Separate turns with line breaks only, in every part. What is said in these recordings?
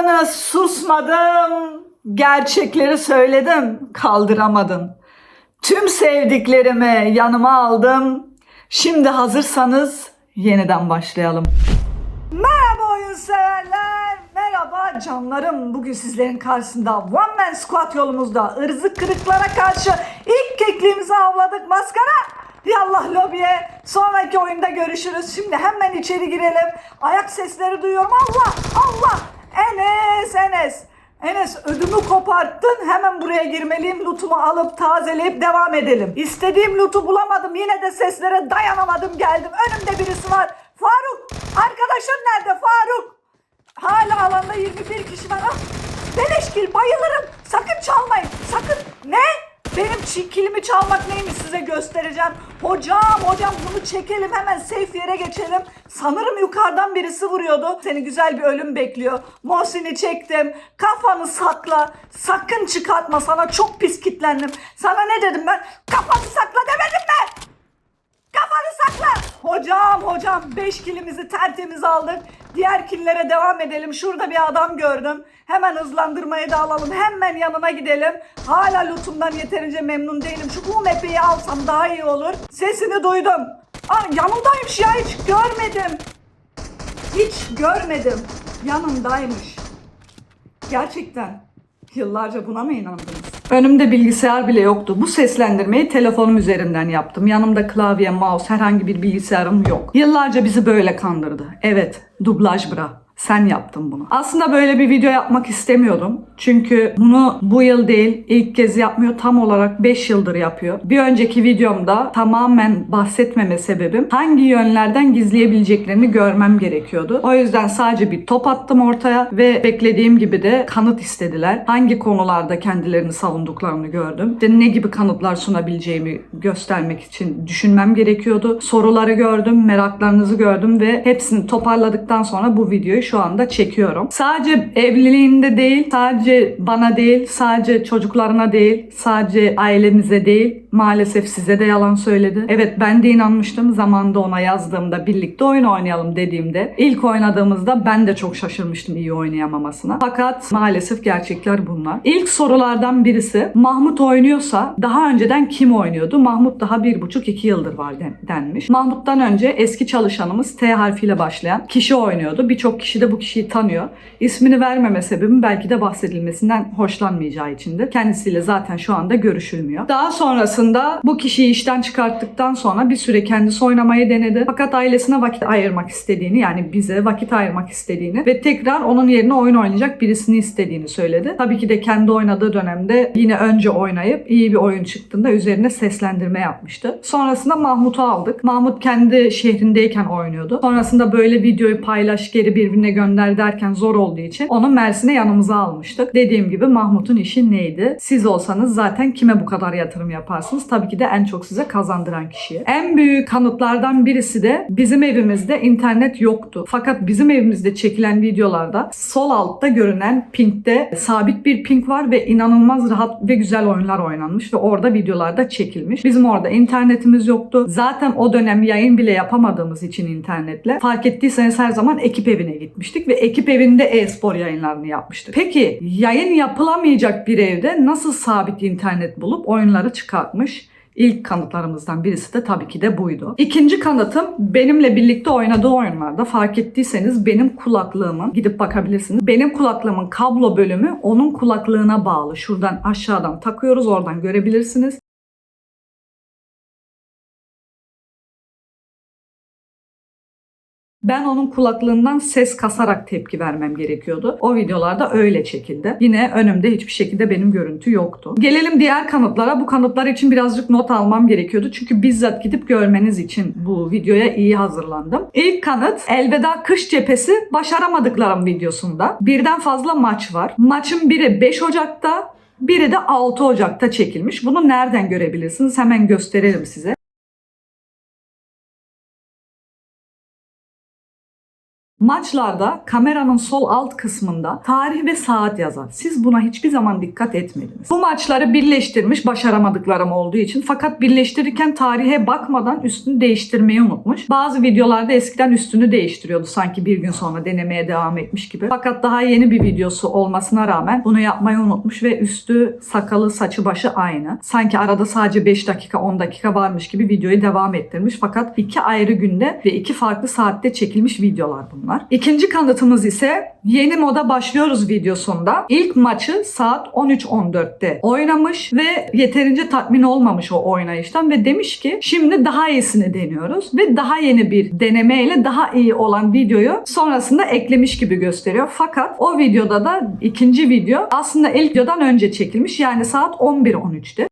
Susmadınız, susmadım. Gerçekleri söyledim, kaldıramadın. Tüm sevdiklerimi yanıma aldım. Şimdi hazırsanız yeniden başlayalım. Merhaba oyun severler. Merhaba canlarım. Bugün sizlerin karşısında One Man Squad yolumuzda ırzı kırıklara karşı ilk kekliğimizi avladık maskara. Yallah lobiye. Sonraki oyunda görüşürüz. Şimdi hemen içeri girelim. Ayak sesleri duyuyorum. Allah Allah. Enes Enes. Enes ödümü koparttın. Hemen buraya girmeliyim. Lootumu alıp tazeleyip devam edelim. İstediğim lootu bulamadım. Yine de seslere dayanamadım geldim. Önümde birisi var. Faruk. Arkadaşın nerede Faruk? Hala alanda 21 kişi var. Ah, beleşkil bayılırım. Sakın çalmayın. Sakın. Ne? Benim çi- kilimi çalmak neymiş size göstereceğim. Hocam hocam bunu çekelim hemen safe yere geçelim. Sanırım yukarıdan birisi vuruyordu. Seni güzel bir ölüm bekliyor. Mohsin'i çektim. Kafanı sakla. Sakın çıkartma sana çok pis kitlendim. Sana ne dedim ben? Kafanı sakla demedim mi? Kafanı sakla. Hocam hocam 5 kilimizi tertemiz aldık. Diğer killere devam edelim. Şurada bir adam gördüm. Hemen hızlandırmayı da alalım. Hemen yanına gidelim. Hala lootumdan yeterince memnun değilim. Şu UMP'yi alsam daha iyi olur. Sesini duydum. Aa, yanımdaymış ya hiç görmedim. Hiç görmedim. Yanımdaymış. Gerçekten. Yıllarca buna mı inandınız? Önümde bilgisayar bile yoktu. Bu seslendirmeyi telefonum üzerinden yaptım. Yanımda klavye, mouse, herhangi bir bilgisayarım yok. Yıllarca bizi böyle kandırdı. Evet, dublaj bra. Sen yaptın bunu. Aslında böyle bir video yapmak istemiyordum. Çünkü bunu bu yıl değil, ilk kez yapmıyor. Tam olarak 5 yıldır yapıyor. Bir önceki videomda tamamen bahsetmeme sebebim hangi yönlerden gizleyebileceklerini görmem gerekiyordu. O yüzden sadece bir top attım ortaya ve beklediğim gibi de kanıt istediler. Hangi konularda kendilerini savunduklarını gördüm. İşte ne gibi kanıtlar sunabileceğimi göstermek için düşünmem gerekiyordu. Soruları gördüm, meraklarınızı gördüm ve hepsini toparladıktan sonra bu videoyu şu anda çekiyorum. Sadece evliliğinde değil, sadece bana değil, sadece çocuklarına değil, sadece ailemize değil, maalesef size de yalan söyledi. Evet ben de inanmıştım zamanında ona yazdığımda birlikte oyun oynayalım dediğimde. ilk oynadığımızda ben de çok şaşırmıştım iyi oynayamamasına. Fakat maalesef gerçekler bunlar. İlk sorulardan birisi Mahmut oynuyorsa daha önceden kim oynuyordu? Mahmut daha bir buçuk iki yıldır var den- denmiş. Mahmut'tan önce eski çalışanımız T harfiyle başlayan kişi oynuyordu. Birçok kişi de bu kişiyi tanıyor. İsmini vermeme sebebim belki de bahsedilmesinden hoşlanmayacağı içindir. Kendisiyle zaten şu anda görüşülmüyor. Daha sonrasında bu kişiyi işten çıkarttıktan sonra bir süre kendisi oynamayı denedi. Fakat ailesine vakit ayırmak istediğini yani bize vakit ayırmak istediğini ve tekrar onun yerine oyun oynayacak birisini istediğini söyledi. Tabii ki de kendi oynadığı dönemde yine önce oynayıp iyi bir oyun çıktığında üzerine seslendirme yapmıştı. Sonrasında Mahmut'u aldık. Mahmut kendi şehrindeyken oynuyordu. Sonrasında böyle videoyu paylaş geri birbirine gönder derken zor olduğu için onu Mersin'e yanımıza almıştık. Dediğim gibi Mahmut'un işi neydi? Siz olsanız zaten kime bu kadar yatırım yaparsınız? Tabii ki de en çok size kazandıran kişiye. En büyük kanıtlardan birisi de bizim evimizde internet yoktu. Fakat bizim evimizde çekilen videolarda sol altta görünen pinkte sabit bir pink var ve inanılmaz rahat ve güzel oyunlar oynanmış ve orada videolarda çekilmiş. Bizim orada internetimiz yoktu. Zaten o dönem yayın bile yapamadığımız için internetle fark ettiyseniz her zaman ekip evine gitmiştik ve ekip evinde e-spor yayınlarını yapmıştık. Peki yayın yapılamayacak bir evde nasıl sabit internet bulup oyunları çıkartmış? İlk kanıtlarımızdan birisi de tabii ki de buydu. İkinci kanıtım benimle birlikte oynadığı oyunlarda fark ettiyseniz benim kulaklığımın gidip bakabilirsiniz. Benim kulaklığımın kablo bölümü onun kulaklığına bağlı. Şuradan aşağıdan takıyoruz oradan görebilirsiniz. Ben onun kulaklığından ses kasarak tepki vermem gerekiyordu. O videolarda öyle çekildi. Yine önümde hiçbir şekilde benim görüntü yoktu. Gelelim diğer kanıtlara. Bu kanıtlar için birazcık not almam gerekiyordu. Çünkü bizzat gidip görmeniz için bu videoya iyi hazırlandım. İlk kanıt Elveda Kış Cephesi başaramadıklarım videosunda. Birden fazla maç var. Maçın biri 5 Ocak'ta, biri de 6 Ocak'ta çekilmiş. Bunu nereden görebilirsiniz? Hemen gösterelim size. Maçlarda kameranın sol alt kısmında tarih ve saat yazar. Siz buna hiçbir zaman dikkat etmediniz. Bu maçları birleştirmiş başaramadıklarım olduğu için fakat birleştirirken tarihe bakmadan üstünü değiştirmeyi unutmuş. Bazı videolarda eskiden üstünü değiştiriyordu sanki bir gün sonra denemeye devam etmiş gibi. Fakat daha yeni bir videosu olmasına rağmen bunu yapmayı unutmuş ve üstü, sakalı, saçı başı aynı. Sanki arada sadece 5 dakika 10 dakika varmış gibi videoyu devam ettirmiş. Fakat iki ayrı günde ve iki farklı saatte çekilmiş videolar bunlar. İkinci kanıtımız ise yeni moda başlıyoruz videosunda. İlk maçı saat 13.14'te oynamış ve yeterince tatmin olmamış o oynayıştan ve demiş ki şimdi daha iyisini deniyoruz ve daha yeni bir denemeyle daha iyi olan videoyu sonrasında eklemiş gibi gösteriyor. Fakat o videoda da ikinci video aslında ilk videodan önce çekilmiş yani saat 11.13'te.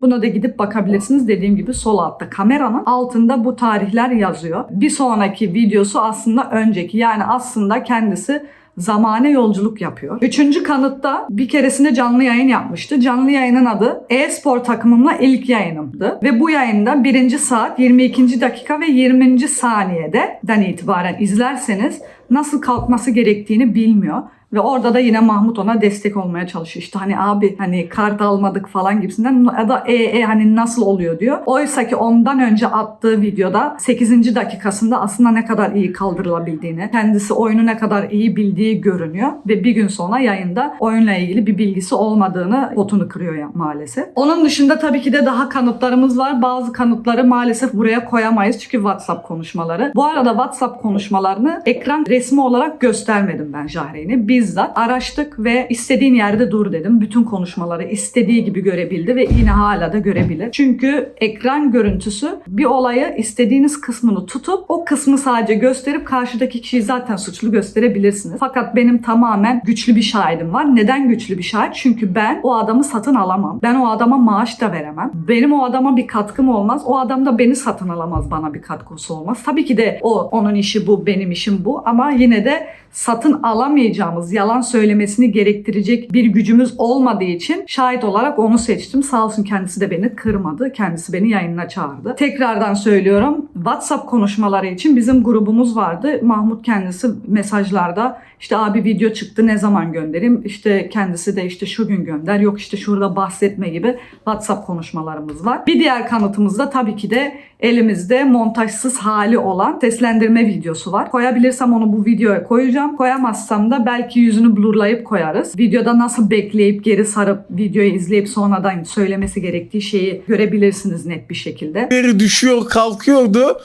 Buna da gidip bakabilirsiniz. Dediğim gibi sol altta kameranın altında bu tarihler yazıyor. Bir sonraki videosu aslında önceki. Yani aslında kendisi zamane yolculuk yapıyor. Üçüncü kanıtta bir keresinde canlı yayın yapmıştı. Canlı yayının adı e-spor takımımla ilk yayınımdı. Ve bu yayında birinci saat 22. dakika ve 20. saniyeden itibaren izlerseniz nasıl kalkması gerektiğini bilmiyor. Ve orada da yine Mahmut ona destek olmaya çalışıyor. İşte hani abi hani kart almadık falan gibisinden ya da e, e hani nasıl oluyor diyor. Oysa ki ondan önce attığı videoda 8. dakikasında aslında ne kadar iyi kaldırılabildiğini, kendisi oyunu ne kadar iyi bildiği görünüyor. Ve bir gün sonra yayında oyunla ilgili bir bilgisi olmadığını botunu kırıyor ya maalesef. Onun dışında tabii ki de daha kanıtlarımız var. Bazı kanıtları maalesef buraya koyamayız çünkü WhatsApp konuşmaları. Bu arada WhatsApp konuşmalarını ekran resmi olarak göstermedim ben Jahreyn'e. Bizzat araştık ve istediğin yerde dur dedim. Bütün konuşmaları istediği gibi görebildi ve yine hala da görebilir. Çünkü ekran görüntüsü bir olayı istediğiniz kısmını tutup o kısmı sadece gösterip karşıdaki kişiyi zaten suçlu gösterebilirsiniz. Fakat benim tamamen güçlü bir şahidim var. Neden güçlü bir şahit? Çünkü ben o adamı satın alamam. Ben o adama maaş da veremem. Benim o adama bir katkım olmaz. O adam da beni satın alamaz. Bana bir katkısı olmaz. Tabii ki de o onun işi bu, benim işim bu ama yine de satın alamayacağımız, yalan söylemesini gerektirecek bir gücümüz olmadığı için şahit olarak onu seçtim. Sağ olsun kendisi de beni kırmadı. Kendisi beni yayınına çağırdı. Tekrardan söylüyorum. WhatsApp konuşmaları için bizim grubumuz vardı. Mahmut kendisi mesajlarda işte abi video çıktı ne zaman göndereyim? İşte kendisi de işte şu gün gönder. Yok işte şurada bahsetme gibi WhatsApp konuşmalarımız var. Bir diğer kanıtımız da tabii ki de elimizde montajsız hali olan seslendirme videosu var. Koyabilirsem onu bu videoya koyacağım. Koyamazsam da belki yüzünü blurlayıp koyarız. Videoda nasıl bekleyip geri sarıp videoyu izleyip sonradan söylemesi gerektiği şeyi görebilirsiniz net bir şekilde.
Düşüyor kalkıyordu.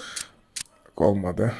Olmadı.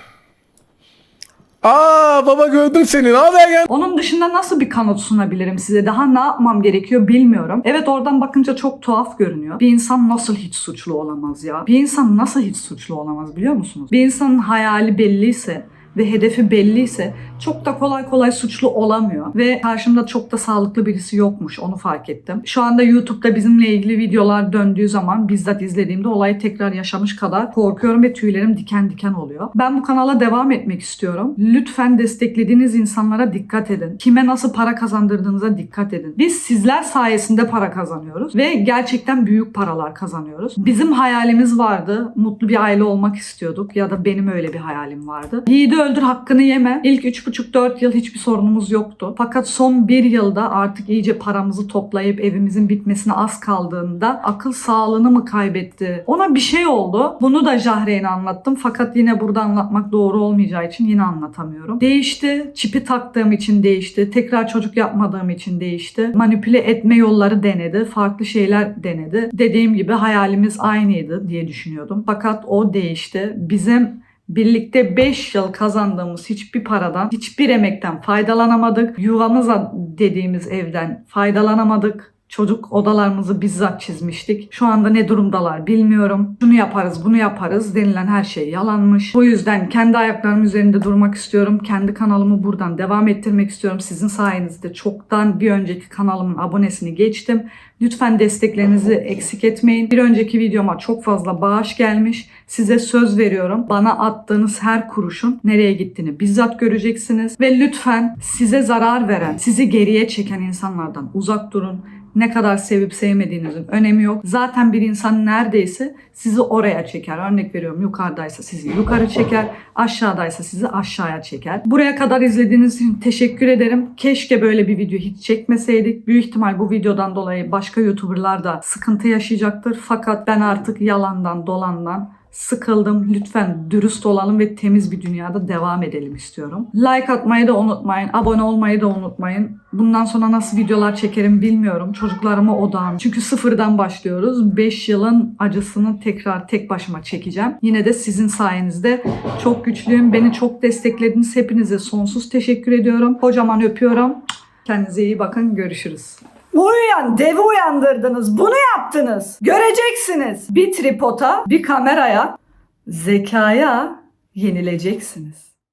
Aa baba gördüm seni. Ne haber ya?
Onun dışında nasıl bir kanıt sunabilirim size? Daha ne yapmam gerekiyor bilmiyorum. Evet oradan bakınca çok tuhaf görünüyor. Bir insan nasıl hiç suçlu olamaz ya? Bir insan nasıl hiç suçlu olamaz biliyor musunuz? Bir insanın hayali belliyse ve hedefi belliyse çok da kolay kolay suçlu olamıyor. Ve karşımda çok da sağlıklı birisi yokmuş onu fark ettim. Şu anda YouTube'da bizimle ilgili videolar döndüğü zaman bizzat izlediğimde olayı tekrar yaşamış kadar korkuyorum ve tüylerim diken diken oluyor. Ben bu kanala devam etmek istiyorum. Lütfen desteklediğiniz insanlara dikkat edin. Kime nasıl para kazandırdığınıza dikkat edin. Biz sizler sayesinde para kazanıyoruz ve gerçekten büyük paralar kazanıyoruz. Bizim hayalimiz vardı. Mutlu bir aile olmak istiyorduk ya da benim öyle bir hayalim vardı. Yiğidi öldür hakkını yeme. İlk 3,5-4 yıl hiçbir sorunumuz yoktu. Fakat son bir yılda artık iyice paramızı toplayıp evimizin bitmesine az kaldığında akıl sağlığını mı kaybetti? Ona bir şey oldu. Bunu da Jahreyn'e anlattım. Fakat yine burada anlatmak doğru olmayacağı için yine anlatamıyorum. Değişti. Çipi taktığım için değişti. Tekrar çocuk yapmadığım için değişti. Manipüle etme yolları denedi. Farklı şeyler denedi. Dediğim gibi hayalimiz aynıydı diye düşünüyordum. Fakat o değişti. Bizim Birlikte 5 yıl kazandığımız hiçbir paradan, hiçbir emekten faydalanamadık. Yuvamıza dediğimiz evden faydalanamadık. Çocuk odalarımızı bizzat çizmiştik. Şu anda ne durumdalar bilmiyorum. Şunu yaparız, bunu yaparız denilen her şey yalanmış. Bu yüzden kendi ayaklarım üzerinde durmak istiyorum. Kendi kanalımı buradan devam ettirmek istiyorum. Sizin sayenizde çoktan bir önceki kanalımın abonesini geçtim. Lütfen desteklerinizi eksik etmeyin. Bir önceki videoma çok fazla bağış gelmiş. Size söz veriyorum. Bana attığınız her kuruşun nereye gittiğini bizzat göreceksiniz. Ve lütfen size zarar veren, sizi geriye çeken insanlardan uzak durun Ne kadar sevip sevmediğinizin önemi yok. Zaten bir insan neredeyse sizi oraya çeker. Örnek veriyorum yukarıdaysa sizi yukarı çeker, aşağıdaysa sizi aşağıya çeker. Buraya kadar izlediğiniz için teşekkür ederim. Keşke böyle bir video hiç çekmeseydik. Büyük ihtimal bu videodan dolayı başka YouTuber'lar da sıkıntı yaşayacaktır. Fakat ben artık yalandan dolandan sıkıldım. Lütfen dürüst olalım ve temiz bir dünyada devam edelim istiyorum. Like atmayı da unutmayın. Abone olmayı da unutmayın. Bundan sonra nasıl videolar çekerim bilmiyorum. Çocuklarıma odağım. Çünkü sıfırdan başlıyoruz. 5 yılın acısını tekrar tek başıma çekeceğim. Yine de sizin sayenizde çok güçlüyüm. Beni çok desteklediniz. Hepinize sonsuz teşekkür ediyorum. Kocaman öpüyorum. Kendinize iyi bakın. Görüşürüz. Uyuyan, devi uyandırdınız. Bunu yaptınız. Göreceksiniz. Bir tripota, bir kameraya, zekaya yenileceksiniz.